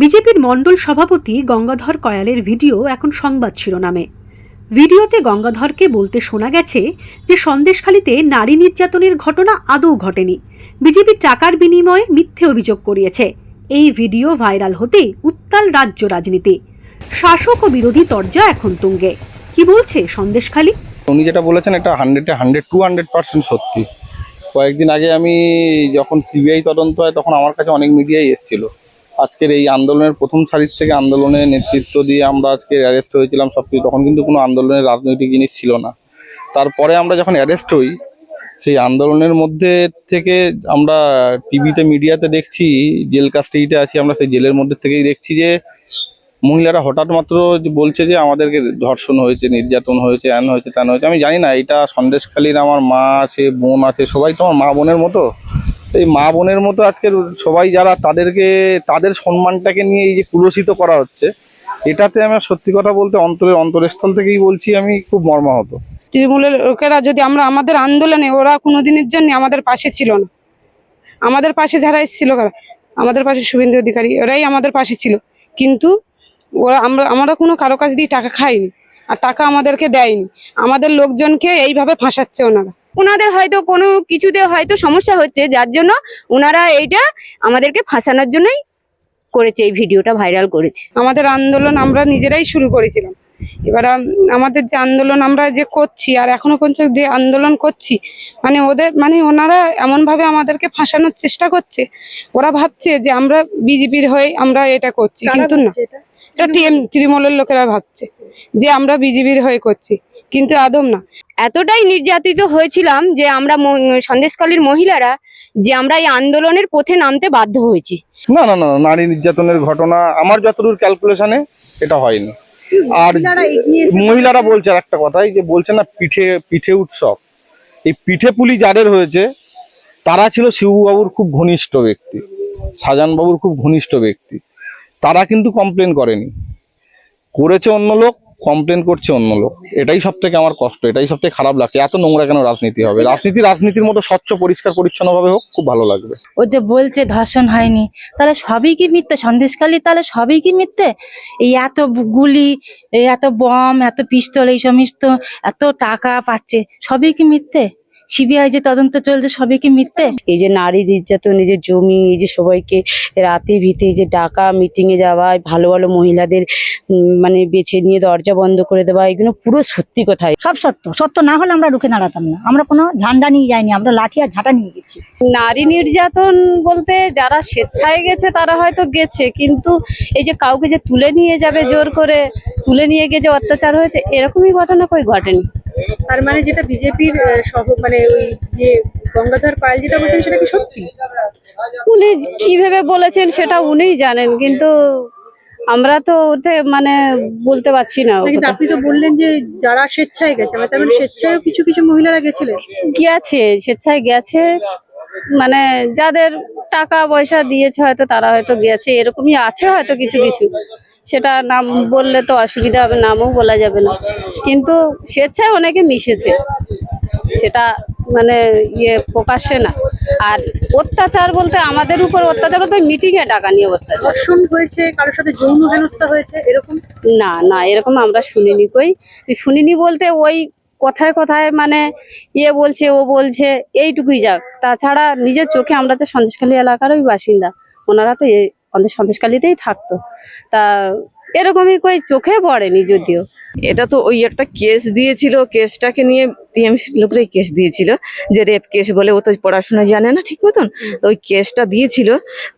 বিজেপির মণ্ডল সভাপতি গঙ্গাধর কয়ালের ভিডিও এখন সংবাদ শিরোনামে। ভিডিওতে গঙ্গাধরকে বলতে শোনা গেছে যে সন্দেশখালিতে নারী নির্যাতনের ঘটনা আদৌ ঘটেনি। বিজেপি টাকার বিনিময়ে মিথ্যে অভিযোগ করিয়েছে। এই ভিডিও ভাইরাল হতেই উত্তাল রাজ্য রাজনীতি। শাসক ও বিরোধী তরজা এখন তুঙ্গে। কি বলছে সন্দেশখালী? উনি যেটা বলেছেন, এটা হান্ড্রেডে, হান্ড্রেড, টু হান্ড্রেড পার্সেন্ট সত্যি। কয়েকদিন আগে আমি যখন সিবিআই তদন্ত হয়, তখন আমার কাছে অনেক মিডিয়াই এসেছিল। আজকের এই আন্দোলনের প্রথম সারির থেকে আন্দোলনের নেতৃত্ব দিয়ে আমরা আজকে অ্যারেস্ট হয়েছিলাম সব কিছু তখন কিন্তু কোনো আন্দোলনের রাজনৈতিক জিনিস ছিল না। তারপরে আমরা যখন অ্যারেস্ট হই, সেই আন্দোলনের মধ্যে থেকে আমরা টিভিতে, মিডিয়াতে দেখছি, জেল কাস্টডিতে আছি আমরা, সেই জেলের মধ্যে থেকেই দেখছি যে মহিলারা হঠাৎ মাত্র বলছে যে আমাদেরকে ধর্ষণ হয়েছে, নির্যাতন হয়েছে এন হয়েছে তেন হয়েছে আমি জানি না, এটা সন্দেশখালীর আমার মা আছে, বোন আছে, সবাই তো আমার মা বোনের মতো। এই মা বোনের মতো আজকের সবাই যারা তাদেরকে, তাদের সম্মানটাকে নিয়ে এই যে কুলসিত করা হচ্ছে, এটাতে আমার সত্যি কথা বলতে অন্তরের অন্তরস্থল থেকেই বলছি আমি খুব মর্মাহত। তৃণমূলের লোকেরা যদি আমরা, আমাদের আন্দোলনে ওরা কোনোদিনের জন্য আমাদের পাশে ছিল না। আমাদের পাশে যারা এসেছিল, আমাদের পাশে শুভেন্দু অধিকারী, ওরাই আমাদের পাশে ছিল। কিন্তু ওরা, আমরা আমরা কোনো কারও কাছ দিয়ে টাকা খাইনি, আর টাকা আমাদেরকে দেয়নি। আমাদের লোকজনকে এইভাবে ফাঁসাচ্ছে ওনারা। ওনাদের হয়তো কোনো কিছুতে হয়তো সমস্যা হচ্ছে যার জন্য ওনারা এইটা আমাদেরকে ফাঁসানোর জন্যই করেছে এই ভিডিওটা ভাইরাল করেছে। আমাদের আন্দোলন আমরা নিজেরাই শুরু করেছিলাম। এবার আমাদের যে আন্দোলন আমরা যে করছি আর এখনও পর্যন্ত যে আন্দোলন করছি মানে ওদের মানে ওনারা এমনভাবে আমাদেরকে ফাঁসানোর চেষ্টা করছে। ওরা ভাবছে যে আমরা বিজেপির হয়ে আমরা এটা করছি কিন্তু না। এটা? টিএম তৃণমূলের লোকেরা ভাবছে যে আমরা বিজেপির হয়ে করছি। কিন্তু আদম না। এতটাই নির্যাতিত হয়েছিলাম যে আমরা সন্দেশকালীর মহিলারা যে আমরা এই আন্দোলনের পথে নামতে বাধ্য হয়েছি। না না না না, নারী নির্যাতনের ঘটনা আমার যতদূর ক্যালকুলেশনে এটা হয়নি। আর মহিলারা বলছে আর একটা কথাই যে বলছে না পিঠে পিঠে উৎসব এই পিঠে পুলি যাদের হয়েছে তারা ছিল শিবুবাবুর খুব ঘনিষ্ঠ ব্যক্তি সাজানবাবুর খুব ঘনিষ্ঠ ব্যক্তি। তারা কিন্তু কমপ্লেন করেনি। করেছে অন্য লোক কমপ্লেন করছে অন্য লোক। এটাই সব থেকে আমার কষ্ট, এটাই সব থেকে খারাপ লাগছে। এত নোংরা কেন রাজনীতি হবে? রাজনীতি, রাজনীতির মতো স্বচ্ছ, পরিষ্কার, পরিচ্ছন্নভাবে হোক, খুব ভালো লাগবে। ও যে বলছে ধর্ষণ হয়নি, তাহলে সবই কি মিথ্যে? সন্দেশকালী তাহলে সবই কি মিথ্যে? এই এত গুলি এত বম, এত পিস্তল এই সমস্ত এত টাকা পাচ্ছে, সবই কি মিথ্যে? সিবিআই যে তদন্ত চলছে সবই কি মিথ্যে? এই যে নারী নির্যাতন এই যে জমি এই যে সবাইকে রাতে ভিতে এই যে ডাকা মিটিংয়ে যাওয়া ভালো ভালো মহিলাদের উম, মানে বেছে নিয়ে দরজা বন্ধ করে দেওয়া এগুলো পুরো সত্যি কথাই। সব সত্য। সত্য না হলে আমরা রুখে দাঁড়াতাম না। আমরা কোনো ঝান্ডা নিয়ে যাইনি আমরা লাঠি আর ঝাঁটা নিয়ে গেছি। নারী নির্যাতন বলতে যারা স্বেচ্ছায় গেছে তারা হয়তো গেছে কিন্তু এই যে কাউকে যে তুলে নিয়ে যাবে জোর করে তুলে নিয়ে গিয়ে যে অত্যাচার হয়েছে এরকমই ঘটনা কই ঘটেনি? তার মানে যেটা বিজেপির সহ মানে ওই যে গঙ্গাধর পাল যেটা বলছেন সেটা কি সত্যি? উনি কি ভেবে বলেছেন সেটা উনিই জানেন কিন্তু আমরা তো ওতে মানে বলতে পারছি না না, কিন্তু আপনি তো বললেন যে যারা স্বেচ্ছায় গেছে মানে তার মানে স্বেচ্ছায় কিছু কিছু মহিলারা গেছিলেন। গেছে স্বেচ্ছায় গেছে মানে যাদের টাকা পয়সা দিয়েছে হয়তো তারা হয়তো গেছে এরকমই আছে হয়তো কিছু কিছু। সেটা নাম বললে তো অসুবিধা হবে নামও বলা যাবে না। কিন্তু স্বেচ্ছায় অনেকে মিশেছে। সেটা মানে ইয়ে প্রকাশ্যে না। আর অত্যাচার বলতে আমাদের উপর অত্যাচার বলতে মিটিং এ টাকা নিয়ে অত্যাচার। ধর্ষণ হয়েছে কারোর সাথে যৌন হেনস্থা হয়েছে এরকম? না না এরকম আমরা শুনিনি কই। শুনিনি বলতে ওই কথায় কথায় মানে ইয়ে বলছে ও বলছে এইটুকুই যাক। তাছাড়া নিজের চোখে আমরা তো সন্দেশখালী এলাকারই বাসিন্দা। ওনারা তো আমাদের সন্দেশখালীতেই থাকতো। তা এরকমই কই চোখে পড়েনি যদিও। এটা তো ওই একটা কেস দিয়েছিল, কেসটাকে নিয়ে টিএমসির লোকরাই কেস দিয়েছিল, যে রেপ কেস বলে ও তো পড়াশোনা জানে না ঠিক মতন? ওই কেসটা দিয়েছিল,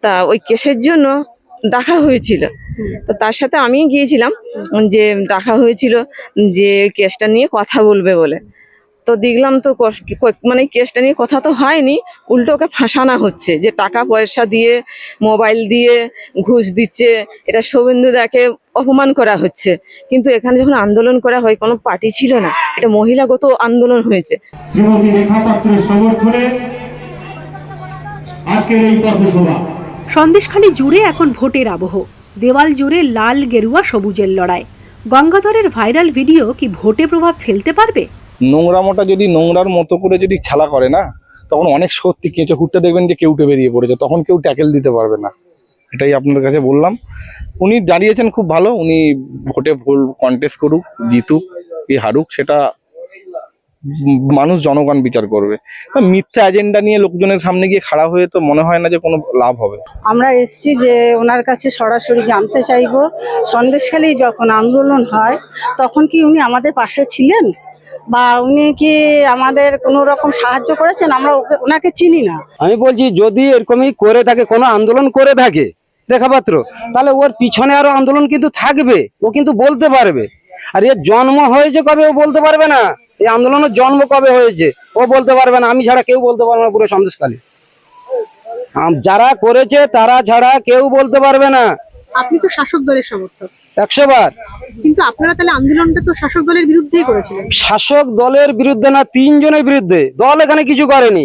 তা ওই কেসের জন্য ডাকা হয়েছিল। তো তার সাথে আমি গিয়েছিলাম, যে ডাকা হয়েছিল, যে কেসটা নিয়ে কথা বলবে বলে। তো দেখলাম তো কস- ক- মানে কেসটা নিয়ে কথা তো হয়নি। উল্টো ওকে ফাঁসানো হচ্ছে যে টাকা পয়সা দিয়ে মোবাইল দিয়ে ঘুষ দিচ্ছে। এটা শুভেন্দু দাকে অপমান করা হচ্ছে। কিন্তু এখানে যখন আন্দোলন করা হয় কোনো পার্টি ছিল না। এটা মহিলাগত আন্দোলন হয়েছে। শ্রীমতী রেখা পাত্রের সমর্থনে আজকের এই পথসভা। সন্দেশখালী জুড়ে এখন ভোটের আবহ। দেওয়াল জুড়ে লাল গেরুয়া সবুজের লড়াই। গঙ্গাধরের ভাইরাল ভিডিও কি ভোটে প্রভাব ফেলতে পারবে? নোংরামোটা যদি নোংরার মতো করে যদি খেলা করে না, তখন অনেক সত্যি কেঁচো খুঁড়তে দেখবেন যে কেউটে বেরিয়ে পড়েছে, তখন কেউ ট্যাকেল দিতে পারবে না। এটাই আপনার কাছে বললাম। উনি দাঁড়িয়েছেন খুব ভালো, উনি ভোটে ভুল কন্টেস্ট করুক, জিতুক, কি হারুক, সেটা মানুষ, জনগণ বিচার করবে। মিথ্যা এজেন্ডা নিয়ে লোকজনের সামনে গিয়ে খাড়া হয়ে তো মনে হয় না যে কোনো লাভ হবে। আমরা এসছি যে ওনার কাছে সরাসরি জানতে চাইব। সন্দেশখালী যখন আন্দোলন হয়, তখন কি উনি আমাদের পাশে ছিলেন? বা উনি কি আমাদের কোনো রকম সাহায্য করেছেন? আমরা ওকে ওনাকে চিনি না। আমি বলছি, যদি এরকমই করে থাকে, কোনো আন্দোলন করে থাকে, রেখাপাত্র, তাহলে ওর পিছনে আরও আন্দোলন কিন্তু থাকবে, ও কিন্তু বলতে পারবে। আর এর জন্ম হয়েছে কবে, ও বলতে পারবে না। এই আন্দোলনের জন্ম কবে হয়েছে, ও বলতে পারবে না। আমি ছাড়া কেউ বলতে পারবে না পুরো সন্দেশকালী যারা করেছে, তারা ছাড়া কেউ বলতে পারবে না। আপনি তো শাসক দলের সমর্থক। একশো বার। কিন্তু আপনারা তাহলে আন্দোলনটা তো শাসক দলের বিরুদ্ধেই করেছিলেন। শাসক দলের বিরুদ্ধে না তিনজনের বিরুদ্ধে। দল এখানে কিছু করেনি।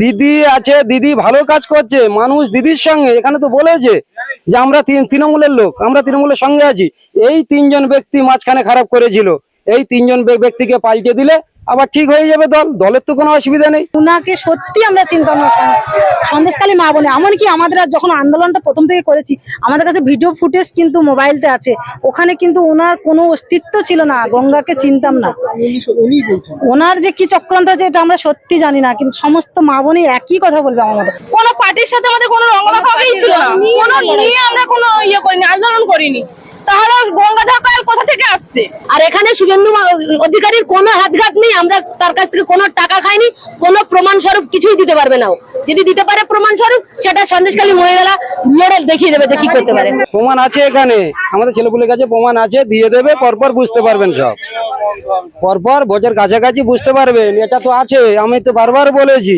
দিদি আছে দিদি ভালো কাজ করছে মানুষ দিদির সঙ্গে। এখানে তো বলেছে যে আমরা তৃণমূলের লোক আমরা তৃণমূলের সঙ্গে আছি। এই তিনজন ব্যক্তি মাঝখানে খারাপ করেছিল। এই তিনজন ব্যক্তিকে পাল্টে দিলে আবার ঠিক হয়ে যাবে দল, দলের তো কোনো অসুবিধা নেই। ওনাকে সত্যি আমরা চিন্তা ভাবনা করি। সন্দেশখালী মা বোনে। এমনকি আমাদের যখন আন্দোলনটা প্রথম থেকে করেছি, আমাদের কাছে ভিডিও ফুটেজ কিন্তু মোবাইলতে আছে। ওখানে কিন্তু ওনার কোনো অস্তিত্ব ছিল না, গঙ্গাকে চিনতাম না। ওনার যে কি চক্রান্ত আছে, এটা আমরা সত্যি জানি না, কিন্তু সমস্ত মা বোনই একই কথা বলবে আমার মতো। কোনো পার্টির সাথে আমাদের কোনো রঙমাখাই ছিল না। কোনো নিয়ে আমরা কোনো ইয়ে করিনি, আন্দোলন করিনি। তাহলে গঙ্গাধর কয়াল কোথা থেকে আসছে? আর এখানে শুভেন্দু অধিকারীর কোনো হাতঘাত নেই আমরা তার কাছ থেকে কোনো টাকা খাইনি কোনো প্রমাণ স্বরূপ কিছুই দিতে পারবে না। যদি দিতে পারে প্রমাণ স্বরূপ সেটা সন্দেশকালী মহিলারা লড়ে দেখিয়ে দেবে যে কি করতে পারে। প্রমাণ আছে এখানে আমাদের ছেলেপুলের কাছে প্রমাণ আছে দিয়ে দেবে পরপর বুঝতে পারবেন সব। পরপর ভোটের কাছাকাছি বুঝতে পারবেন এটা তো আছে আমি তো বারবার বলেছি।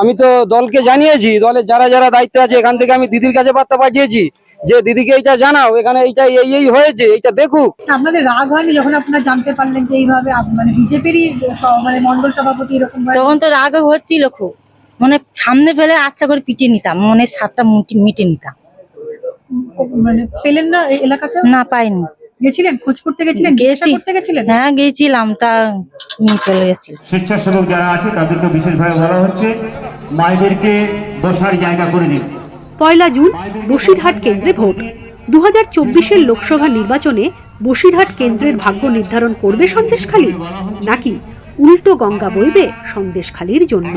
আমি তো দলকে জানিয়েছি দলের যারা যারা দায়িত্বে আছে এখান থেকে আমি দিদির কাছে বার্তা পাঠিয়েছি। যে দিদিকে এইটা জানাও এখানে এইটা এই এই হয়েছে এইটা দেখুক। আপনাদের রাগ হয়নি যখন আপনারা জানতে পারলেন যে এইভাবে মানে বিজেপিরই মানে মন্ডল সভাপতি এরকম তখন তো রাগ হচ্ছিল খুব। মানে সামনে ফেলে আচ্ছা করে পিটিয়ে নিতাম মনে সাতটা মুটি- মিটে নিতাম। মানে পেলেন না এলাকাতে? না পাইনি। গেছিলেন? খোঁজ করতে গেছিলেন জিজ্ঞাসা গেছি। করতে গেছিলেন? হ্যাঁ গেছিলাম তা নিয়ে চলে গেছিল। স্বেচ্ছাসেবক যারা আছে তাদেরকে বিশেষভাবে বলা হচ্ছে মায়েদেরকে বসার জায়গা করে দিন। পয়লা জুন বসিরহাট কেন্দ্রে ভোট। দু হাজার চব্বিশের লোকসভা নির্বাচনে বসিরহাট কেন্দ্রের ভাগ্য নির্ধারণ করবে সন্দেশখালী? নাকি উল্টো গঙ্গা বইবে সন্দেশখালীর জন্য?